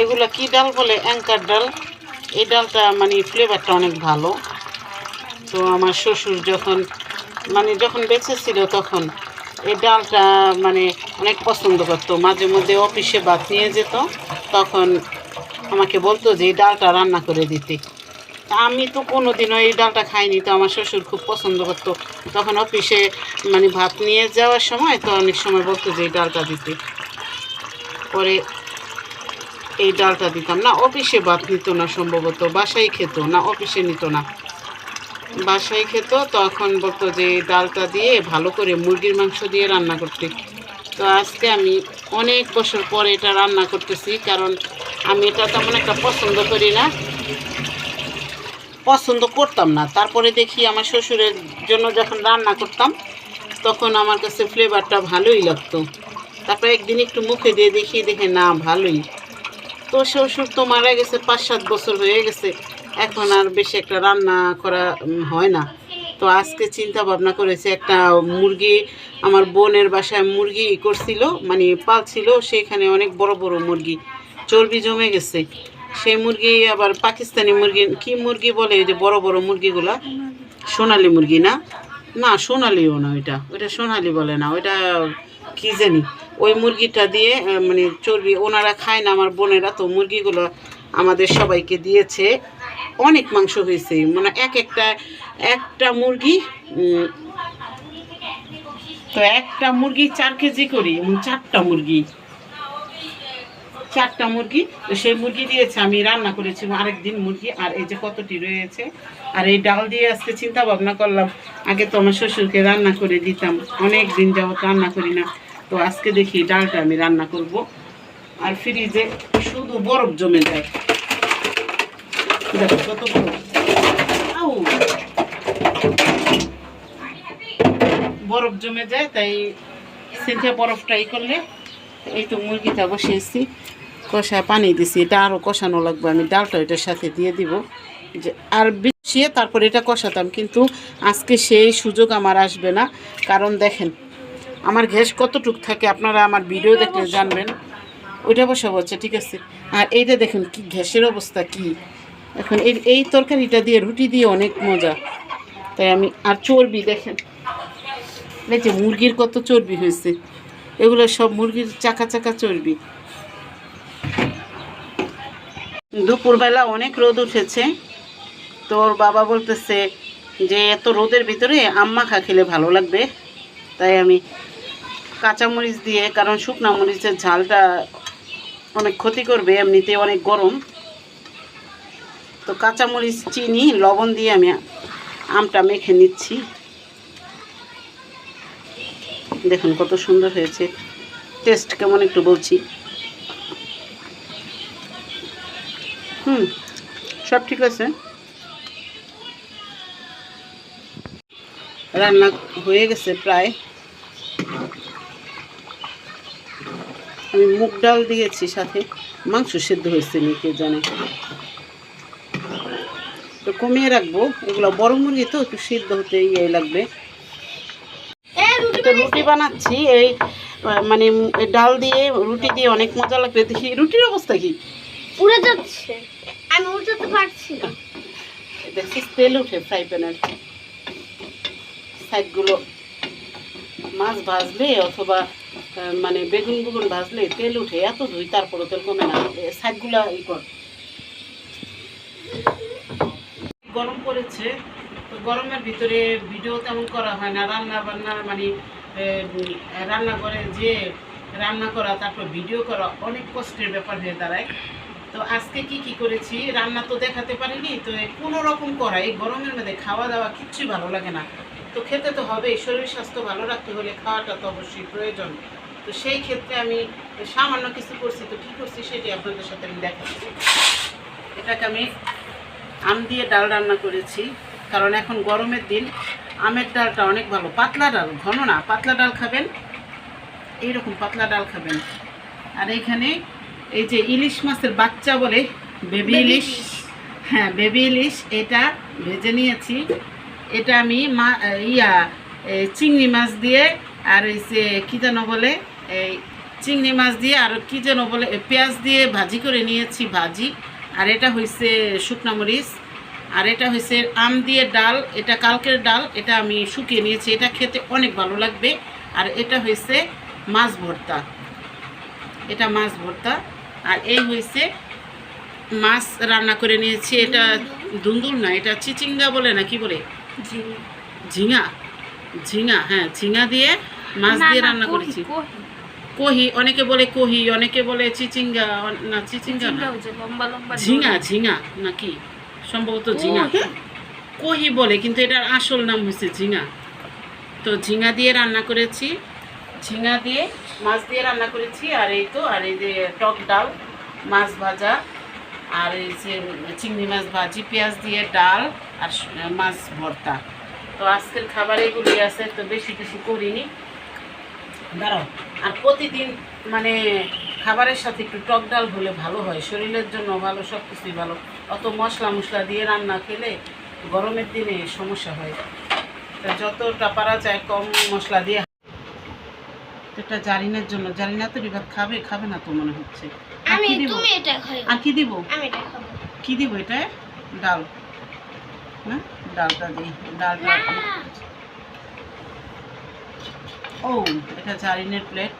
এগুলো কি ডাল বলে? অ্যাঙ্কার ডাল। এই ডালটা মানে ফ্লেভারটা অনেক ভালো। তো আমার শ্বশুর যখন মানে যখন বেঁচে ছিল তখন এই ডালটা মানে অনেক পছন্দ করতো। মাঝে মধ্যে অফিসে ভাত নিয়ে যেত। তখন আমাকে বলতো যে, এই ডালটা রান্না করে দিতে। আমি তো কোনোদিনও এই ডালটা খাইনি। তো আমার শ্বশুর খুব পছন্দ করতো। তখন অফিসে মানে ভাত নিয়ে যাওয়ার সময় তো অনেক সময় বলতো যে, এই ডালটা দিতে। পরে এই ডালটা দিতাম। না, অফিসে ভাত নিত না সম্ভবত, বাসায় খেত না, অফিসে নিত না। বাসায় খেত তখন বলতো যে ডালটা দিয়ে ভালো করে মুরগির মাংস দিয়ে রান্না করতে। তো আজকে আমি অনেক বছর পরে এটা রান্না করতেছি, কারণ আমি এটা তেমন একটা পছন্দ করি না। পছন্দ করতাম না। তারপরে দেখি আমার শ্বশুরের জন্য যখন রান্না করতাম, তখন আমার কাছে ফ্লেভারটা ভালোই লাগতো। তারপরে একদিন একটু মুখে দিয়ে দেখি, দেখে না, ভালোই। তো শ্বশুর তো মারা গেছে পাঁচ সাত বছর হয়ে গেছে। এখন আর বেশি একটা রান্না করা হয় না। তো আজকে চিন্তা ভাবনা করেছে একটা মুরগি, আমার বোনের বাসায় মুরগি করছিল মানে পালছিল, সেখানে অনেক বড় বড় মুরগি, চর্বি জমে গেছে। সেই মুরগি আবার পাকিস্তানি মুরগি, কি মুরগি বলে এই যে বড় বড় মুরগিগুলা? সোনালি মুরগি না? না, সোনালিও না ওইটা। ওইটা সোনালি বলে না, ওইটা কি জানি। ওই মুরগিটা দিয়ে মানে চর্বি ওনারা খায় না আমার বোনেরা, তো মুরগিগুলো আমাদের সবাইকে দিয়েছে। অনেক মাংস হয়েছে মানে এক একটা একটা মুরগি তো একটা মুরগি চার কেজি করি এবং চারটা মুরগি। চারটা মুরগি, তো সেই মুরগি দিয়েছে, আমি রান্না করেছি আরেকদিন মুরগি, আর এই যে কতটি রয়েছে, আর এই ডাল দিয়ে আজকে চিন্তা ভাবনা করলাম, আগে তো আমার শ্বশুরকে রান্না করে দিতাম, অনেক দিন যাবত রান্না করি না। তো আজকে দেখি ডালটা আমি রান্না করব। আর ফ্রিজে শুধু বরফ জমে যায়। বরফ। বরফ জমে যায়, তাই সেটা বরফটা ই করলে এই তো মুরগিটা বসিয়েছি কষা পানি দিছি। এটা আরও কষানো লাগবে, আমি ডালটা এটার সাথে দিয়ে দিব। যে আর বিছিয়ে তারপর এটা কষাতাম, কিন্তু আজকে সেই সুযোগ আমার আসবে না। কারণ দেখেন আমার গ্যাস কতটুক থাকে আপনারা আমার ভিডিও দেখলে জানবেন। ওইটা বসা বলছে ঠিক আছে। আর এইটা দেখুন কি গ্যাসের অবস্থা কি। এখন এই এই তরকারিটা দিয়ে রুটি দিয়ে অনেক মজা। তাই আমি আর চর্বি দেখেন। এই যে মুরগির কত চর্বি হয়েছে। এগুলো সব মুরগির চাকা চাকা চর্বি। দুপুরবেলা অনেক রোদ উঠেছে। তোর বাবা বলতেছে যে এত রোদের ভিতরে আম্মা খা খেলে ভালো লাগবে। তাই আমি কাঁচামরিচ দিয়ে, কারণ শুকনা মরিচের ঝালটা অনেক ক্ষতি করবে, এমনিতে অনেক গরম। তো কাঁচামরিচ, চিনি, লবণ দিয়ে আমি আমটা মেখে নিচ্ছি। দেখুন কত সুন্দর হয়েছে। টেস্ট কেমন একটু বলছি। হুম, সব ঠিক আছে। রান্না হয়ে গেছে প্রায়। আমি মুগ ডাল দিয়েছি সাথে। মাংস সেদ্ধ হয়েছে নি কে জানে। তো কমিয়ে রাখব। এগুলো বড় মুরগি তো একটু সিদ্ধ হতে ইয়ে লাগবে। তো রুটি বানাচ্ছি এই মানে ডাল দিয়ে রুটি দিয়ে অনেক মজা লাগবে। দেখি রুটির অবস্থা কি? উড়ে যাচ্ছে। আমি উঠাতে পারছি না। দেখছি তেল উঠে ফ্রাই প্যানের সাইডগুলো মাছ ভাজলে অথবা মানে বেগুন বেগুন ভাজলে তেল উঠে এত ধুই তারপরে তেল কমে না। সাইডগুলো ই কর। গরম পড়েছে, তো গরমের ভিতরে ভিডিও তেমন করা হয় না। রান্না বান্না মানে রান্না করে যে রান্না করা, তারপর ভিডিও করা অনেক কষ্টের ব্যাপার হয়ে দাঁড়ায়। তো আজকে কি কি করেছি? রান্না তো দেখাতে পারিনি, তো কোনো রকম করা, এই গরমের মধ্যে খাওয়া দাওয়া কিচ্ছুই ভালো লাগে না। তো খেতে তো হবে শরীর স্বাস্থ্য ভালো রাখতে হলে খাওয়াটা তো অবশ্যই প্রয়োজন। তো সেই ক্ষেত্রে আমি সামান্য কিছু করছি তো কী করছি সেটি আপনাদের সাথে আমি দেখাচ্ছি এটাকে আমি আম দিয়ে ডাল রান্না করেছি কারণ এখন গরমের দিন আমের ডালটা অনেক ভালো। পাতলা ডাল ঘন না পাতলা ডাল খাবেন এইরকম পাতলা ডাল খাবেন। আর এইখানে এই যে ইলিশ মাছের বাচ্চা বলে বেবি ইলিশ হ্যাঁ বেবি ইলিশ এটা ভেজে নিয়েছি। এটা আমি মা ইয়া চিংড়ি মাছ দিয়ে আর এই যে কী যেন বলে এই চিংড়ি মাছ দিয়ে আর কি যেন বলে পেঁয়াজ দিয়ে ভাজি করে নিয়েছি ভাজি। আর এটা হয়েছে শুকনো মরিচ। আর এটা হয়েছে আম দিয়ে ডাল। এটা কালকের ডাল এটা আমি শুকিয়ে নিয়েছি। এটা খেতে অনেক ভালো লাগবে। আর এটা হয়েছে মাছ ভর্তা। এটা মাছ ভর্তা। আর এই হয়েছে মাছ রান্না করে নিয়েছি। এটা দুন্দুল? না এটা চিচিঙ্গা বলে না কি বলে? ঝিঙা। ঝিঙা। হ্যাঁ ঝিঙা দিয়ে মাছ দিয়ে রান্না করেছি। কহি অনেকে বলে কহি অনেকে বলে চিচিঙ্গা না চিচিঙ্গা না। লম্বা লম্বা ঝিঙা ঝিঙা নাকি? সম্ভবত ঝিঙা। কহি। বলে কিন্তু এটার আসল নাম হচ্ছে ঝিঙা। তো ঝিঙা দিয়ে রান্না করেছি ঝিঙা দিয়ে মাছ দিয়ে রান্না করেছি আর এই তো আর এই যে টক ডাল মাছ ভাজা আর এই যে চিংড়ি মাছ ভাজি পেঁয়াজ দিয়ে ডাল আর মাছ ভর্তা। তো আজকের খাবার এগুলি আছে তো বেশি কিছু করিনি। দাঁড়াও। আর প্রতিদিন মানে খাবারের সাথে একটু টক ডাল হলে ভালো হয়। শরীরের জন্য ভালো সব কিছুই ভালো। অত মশলা মশলা দিয়ে রান্না খেলে গরমের দিনে সমস্যা হয়। তা যতটা পারা যায় কম মশলা দিয়ে এটা জারিনের জন্য। জারিনা তো রিবাত খাবে খাবে না তো মনে হচ্ছে। আর আমি কি দিব? তুমি এটা খাই আর কি দিব? আমি এটা খাব। কি দিব এটা? ডাল। না ডালটা দিই। ডালটা ও এটা চারিনের প্লেট